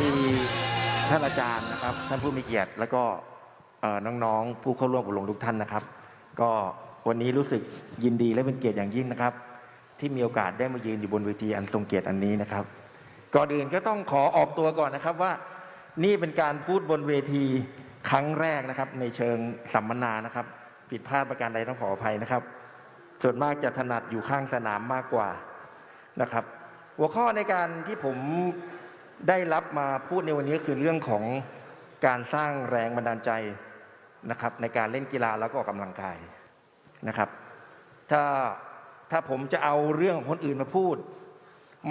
ดีท่านอาจารย์นะครับ ท่านผู้มีเกียรติ แล้วก็น้องๆ ผู้เข้าร่วมอบรมทุกท่านนะครับ ก็วันนี้รู้สึกยินดีและเป็นเกียรติอย่างยิ่งนะครับ ที่มีโอกาสได้มายืนอยู่บนเวทีอันทรงเกียรติอันนี้นะครับก่อนอื่นก็ต้องขอออกตัวก่อนนะครับว่านี่เป็นการพูดบนเวทีครั้งแรกนะครับ ในเชิงสัมมนานะครับ ผิดพลาดประการใดต้องขออภัยนะครับ ส่วนมากจะถนัดอยู่ข้างสนามมากกว่านะครับ หัวข้อในการที่ผม ได้รับมาพูดในวันนี้คือเรื่องของการสร้างแรงบันดาลใจนะครับ ในการเล่นกีฬาแล้วก็ออกกำลังกายนะครับ ถ้าถ้าผมจะเอาเรื่องของคนอื่นมาพูด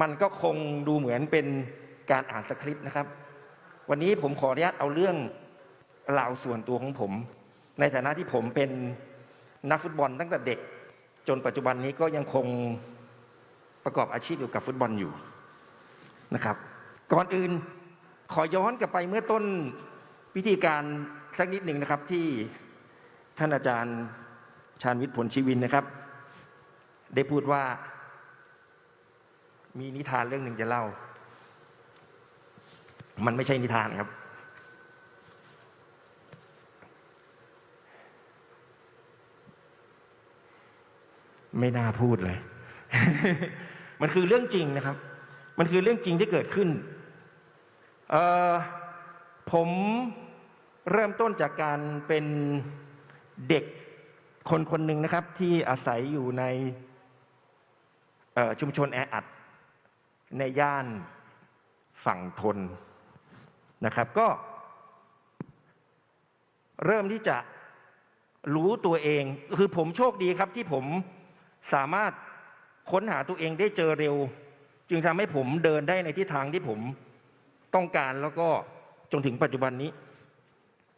มันก็คงดูเหมือนเป็นการอ่านสคริปต์นะครับ วันนี้ผมขออนุญาตเอาเรื่องราวส่วนตัวของผม ในฐานะที่ผมเป็นนักฟุตบอลตั้งแต่เด็ก จนปัจจุบันนี้ก็ยังคงประกอบอาชีพอยู่กับฟุตบอลอยู่นะครับ ก่อนอื่นขอย้อนกลับไปเมื่อต้นพิธีการสักนิดหนึ่งนะครับที่ท่านอาจารย์ชาญวิทย์ผลชีวินนะครับ ได้พูดว่า มีนิทานเรื่องหนึ่งจะเล่า มันไม่ใช่นิทานครับ ไม่น่าพูดเลย มันคือเรื่องจริงนะครับ มันคือเรื่องจริงที่เกิดขึ้น ผมเริ่มต้นจากการเป็นเด็กคนคนหนึ่งนะครับ ที่อาศัยอยู่ในชุมชนแออัด ในย่านฝั่งทนนะครับก็ เริ่มที่จะรู้ตัวเอง คือผมโชคดีครับที่ผมสามารถค้นหาตัวเองได้เจอเร็ว จึงทำให้ผมเดินได้ในทิศทางที่ผม ต้องการแล้วก็จนถึงปัจจุบันนี้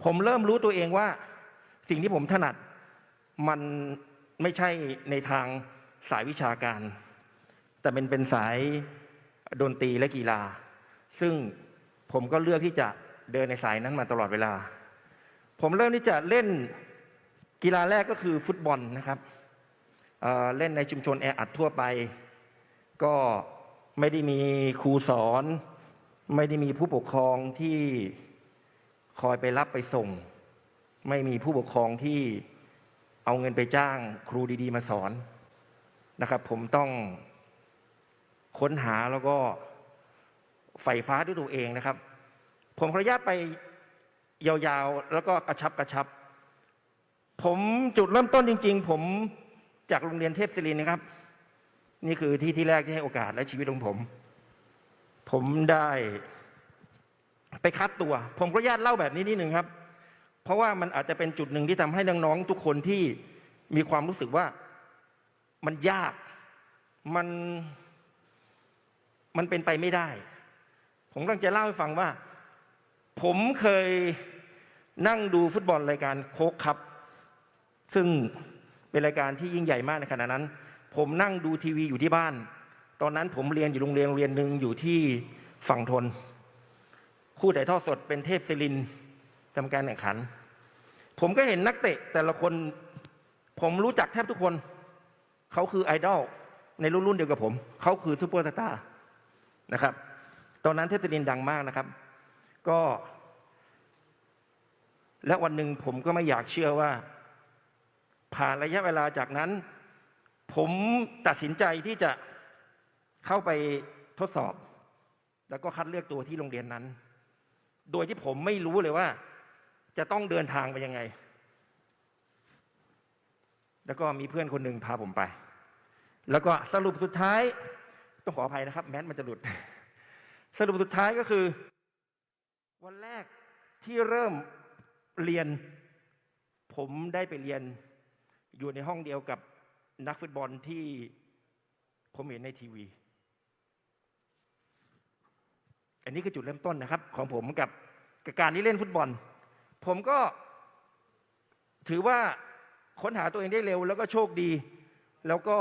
ผมเริ่มรู้ตัวเองว่า สิ่งที่ผมถนัดมันไม่ใช่ในทางสายวิชาการ แต่เป็นเป็นสายดนตรีและกีฬา ซึ่งผมก็เลือกที่จะเดินในสายนั้นมาตลอดเวลา ผมเริ่มที่จะเล่นกีฬาแรกก็คือฟุตบอลนะครับเเล่นในชุมชนแออัดทั่วไป ก็ไม่ได้มีครูสอน ไม่ได้มีผู้ปกครองที่คอยไปรับไปส่ง ไม่มีผู้ปกครองที่เอาเงินไปจ้างครูดี ๆ มาสอนนะครับ ผมต้องค้นหาแล้วก็ใฝ่ฟ้าด้วยตัวเองนะครับ ผมขออนุญาตไปยาวๆ แล้วก็กระชับกระชับ ผมจุดเริ่มต้นจริง ๆ ผมจากโรงเรียนเทพศิรินนะครับ นี่คือที่ที่แรกที่ให้โอกาสและชีวิตของผม ผมได้ไปคัดตัว ผมขออนุญาติเล่าแบบนี้นิดหนึ่งครับ เพราะว่ามันอาจจะเป็นจุดหนึ่งที่ทำให้น้องๆทุกคนที่มีความรู้สึกว่ามันยากมันมันเป็นไปไม่ได้ ผมกำลังจะเล่าให้ฟังว่า ผมเคยนั่งดูฟุตบอลรายการโค้กครับ ซึ่งเป็นรายการที่ยิ่งใหญ่มากในขณะนั้น ผมนั่งดูทีวีอยู่ที่บ้าน ตอนนั้นผมเรียนอยู่โรงเรียนเรียนหนึ่งอยู่ที่ฝั่งทน คู่ถ่ายทอดสดเป็นเทพศิรินทำการแข่งขัน ผมก็เห็นนักเตะแต่ละคน ผมรู้จักแทบทุกคน เขาคือไอดอลในรุ่นรุ่นเดียวกับผม เขาคือซูเปอร์สตาร์นะครับ ตอนนั้นเทพศิรินดังมากนะครับ ก็ และวันหนึ่งผมก็ไม่อยากเชื่อว่า ผ่านระยะเวลาจากนั้น ผมตัดสินใจที่จะ เข้าไปทดสอบ แล้วก็คัดเลือกตัวที่โรงเรียนนั้น โดยที่ผมไม่รู้เลยว่า จะต้องเดินทางไปยังไง แล้วก็มีเพื่อนคนหนึ่งพาผมไป แล้วก็สรุปสุดท้าย ต้องขออภัยนะครับ แมสมันจะหลุด สรุปสุดท้ายก็คือ วันแรกที่เริ่มเรียน ผมได้ไปเรียนอยู่ในห้องเดียวกับนักฟุตบอลที่ผมเห็นในทีวี อันนี้คือจุดเริ่มต้นนะครับ ของผมกับกับการที่เล่นฟุตบอล ผมก็ถือว่าค้นหาตัวเองได้เร็ว แล้วก็โชคดี แล้วก็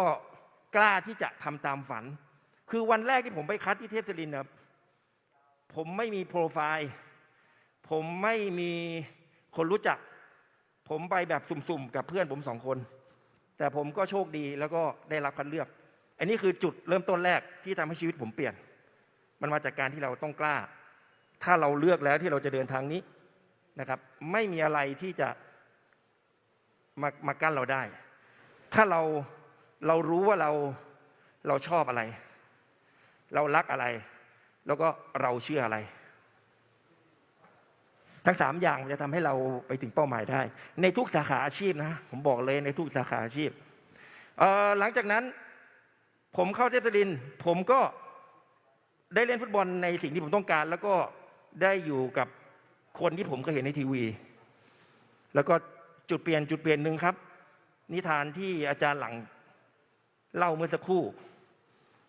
กล้าที่จะทำตามฝัน คือวันแรกที่ผมไปคัดที่เทพศิรินครับผมไม่มีโปรไฟล์ ผมไม่มีคนรู้จัก ผมไปแบบสุ่มๆ กับเพื่อนผมสองคน แต่ผมก็โชคดีแล้วก็ได้รับคัดเลือก อันนี้คือจุดเริ่มต้นแรกที่ทำให้ชีวิตผมเปลี่ยน มันมาจากการที่เราต้องกล้า ถ้าเราเลือกแล้วที่เราจะเดินทางนี้นะครับ ไม่มีอะไรที่จะมามากั้นเราได้ ถ้าเราเรารู้ว่าเราเราชอบอะไร เรารักอะไร แล้วก็เราเชื่ออะไร ทั้งสามอย่างมันจะทำให้เราไปถึงเป้าหมายได้ ในทุกสาขาอาชีพนะ ผมบอกเลยในทุกสาขาอาชีพหลังจากนั้น ผมเข้าเทพศริน ผมก็ ได้เล่นฟุตบอลในสิ่งที่ผมต้องการ แล้วก็ได้อยู่กับคนที่ผมเคยเห็นในทีวี แล้วก็จุดเปลี่ยนจุดเปลี่ยนหนึ่งครับ นิทานที่อาจารย์หลังเล่าเมื่อสักครู่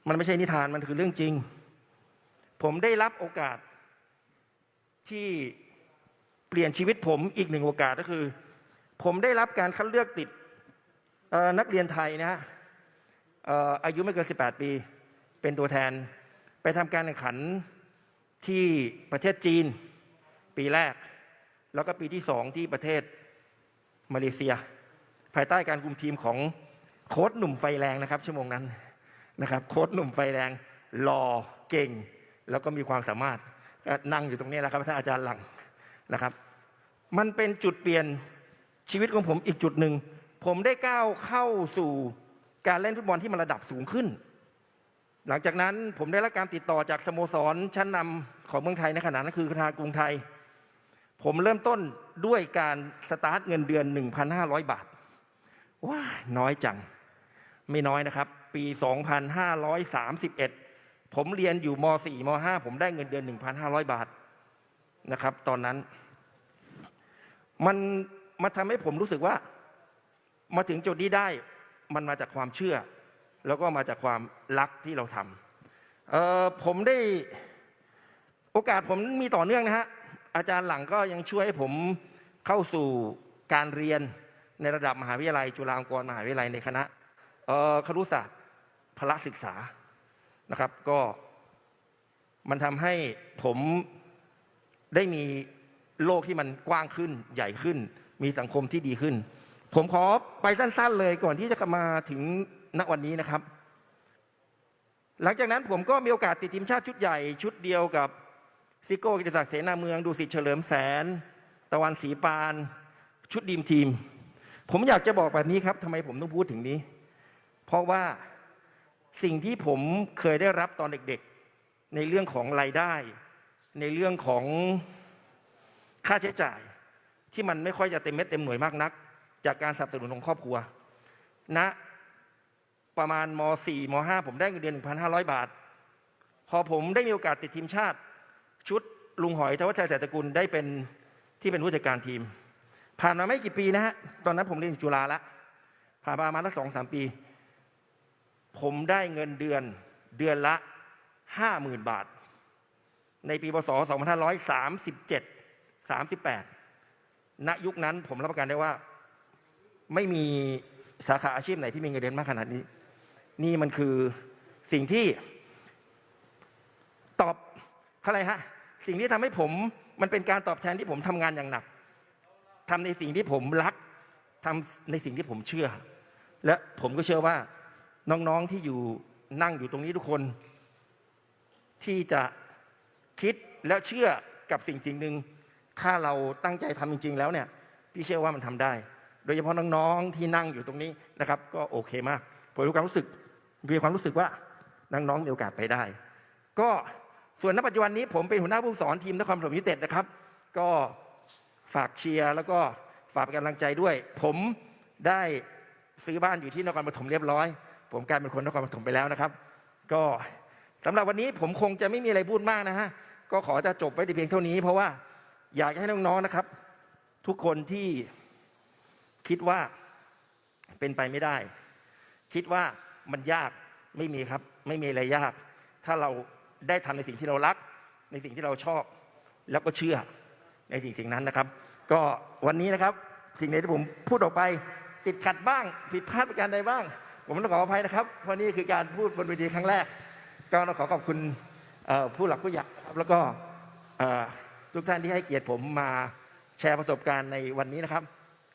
มันไม่ใช่นิทานมันคือเรื่องจริง ผมได้รับโอกาสที่เปลี่ยนชีวิตผมอีกหนึ่งโอกาสก็คือ ผมได้รับการคัดเลือกติดนักเรียนไทยนะฮะเอ่ออายุไม่เกิน 18 ปี เป็นตัวแทน ไปทำการแข่งขันที่ประเทศจีน ปีแรก แล้วก็ปีที่สองที่ประเทศมาเลเซีย ภายใต้การคุมทีมของโค้ชหนุ่มไฟแรงนะครับ ชั่วโมงนั้นนะครับ โค้ชหนุ่มไฟแรงหล่อเก่ง แล้วก็มีความสามารถนั่งอยู่ตรงนี้แหละครับท่านอาจารย์หลังนะครับ มันเป็นจุดเปลี่ยนชีวิตของผมอีกจุดหนึ่ง ผมได้ก้าวเข้าสู่การเล่นฟุตบอลที่มันระดับสูงขึ้น หลังจากนั้นผมได้รับการติดต่อจากสโมสรชั้นนำของเมืองไทยในขณะนั้นคือธนาคารกรุงไทย ผมเริ่มต้นด้วยการสตาร์ทเงินเดือน 1,500 บาท ว้าน้อยจัง ไม่น้อยนะครับ ปี 2531 ผมเรียนอยู่ม .4 ม .5 ผมได้เงินเดือน 1,500 บาทนะครับ ตอนนั้น มันมาทำให้ผมรู้สึกว่า มาถึงจุดนี้ได้มันมาจากความเชื่อ แล้วก็มาจากความรักที่เราทำผมได้โอกาสผมมีต่อเนื่องนะฮะอาจารย์หลังก็ยังช่วยให้ผมเข้าสู่การเรียนในระดับมหาวิทยาลัย จุฬาลงกรณ์มหาวิทยาลัยในคณะครุศาสตร์พละศึกษานะครับ ก็มันทำให้ผมได้มีโลกที่มันกว้างขึ้นใหญ่ขึ้น มีสังคมที่ดีขึ้น ผมขอไปสั้น ๆ เลยก่อนที่จะมาถึง ณวันนี้นะครับ หลังจากนั้นผมก็มีโอกาสติดทีมชาติชุดใหญ่ ชุดเดียวกับซิโก้กิติศักดิ์เสนาเมืองดูสิตเฉลิมแสน ตะวันศรีปาน ชุดดีมทีม ผมอยากจะบอกแบบนี้ครับทำไมผมต้องพูดถึงนี้ เพราะว่าสิ่งที่ผมเคยได้รับตอนเด็กๆ ในเรื่องของรายได้ ในเรื่องของค่าใช้จ่าย ที่มันไม่ค่อยจะเต็มเม็ดเต็มหน่วยมากนัก จากการสนับสนุนของครอบครัวณนะ ประมาณม .4 ม .5 ผมได้เงินเดือน 1,500 บาท พอผมได้มีโอกาสติดทีมชาติ ชุดลุงหอยทวัชชัยเศรษฐกุลได้เป็นที่เป็นผู้จัดการทีม ผ่านมาไม่กี่ปีนะฮะ ตอนนั้นผมเรียนจุฬาละผ่านมาประมาณสักสองสามปี ผมได้เงินเดือนเดือนละ50,000บาท ในปีพศ2537 38ณยุคนั้นผมรับประกันได้ว่าไม่มีสาขาอาชีพไหนที่มีเงินเดือนมากขนาดนี้ นี่มันคือสิ่งที่ตอบอะไรฮะสิ่งที่ทำให้ผมมันเป็นการตอบแทนที่ผมทำงานอย่างหนักทำในสิ่งที่ผมรักทำในสิ่งที่ผมเชื่อ และผมก็เชื่อว่าน้องๆที่อยู่นั่งอยู่ตรงนี้ทุกคน ที่จะคิดและเชื่อกับสิ่งสิ่งหนึ่งถ้าเราตั้งใจทำจริง ๆ แล้วเนี่ย พี่เชื่อว่ามันทำได้ โดยเฉพาะน้องๆที่นั่งอยู่ตรงนี้นะครับ ก็โอเคมากผมมีความรู้สึก มีความรู้สึกว่าน้องๆมีโอกาสไปได้ ก็ส่วนณปัจจุบันนี้ผมเป็นหัวหน้าผู้สอนทีมนครปฐมยูเต็ดนะครับ ก็ฝากเชียร์แล้วก็ฝากเป็นกำลังใจด้วย ผมได้ซื้อบ้านอยู่ที่นครปฐมเรียบร้อย ผมกลายเป็นคนนครปฐมไปแล้วนะครับ ก็สำหรับวันนี้ผมคงจะไม่มีอะไรพูดมากนะฮะก็ขอจะจบไว้แต่เพียงเท่านี้ เพราะว่าอยากให้น้องๆนะครับ ทุกคนที่คิดว่าเป็นไปไม่ได้ คิดว่า มันยากไม่มีครับ ไม่มีอะไรยาก ถ้าเราได้ทำในสิ่งที่เรารัก ในสิ่งที่เราชอบ แล้วก็เชื่อในสิ่งสิ่งนั้นนะครับ ก็วันนี้นะครับสิ่งไหนที่ผมพูดออกไป ติดขัดบ้าง ผิดพลาดประการใดบ้าง ผมต้องขออภัยนะครับ เพราะนี่คือการพูดบนเวทีครั้งแรก ก็ต้องขอขอบคุณผู้หลักผู้ใหญ่ครับแล้วก็ทุกท่านที่ให้เกียรติผมมาแชร์ประสบการณ์ในวันนี้นะครับ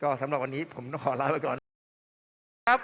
ก็สำหรับวันนี้ผมต้องขอลาไปก่อนครับ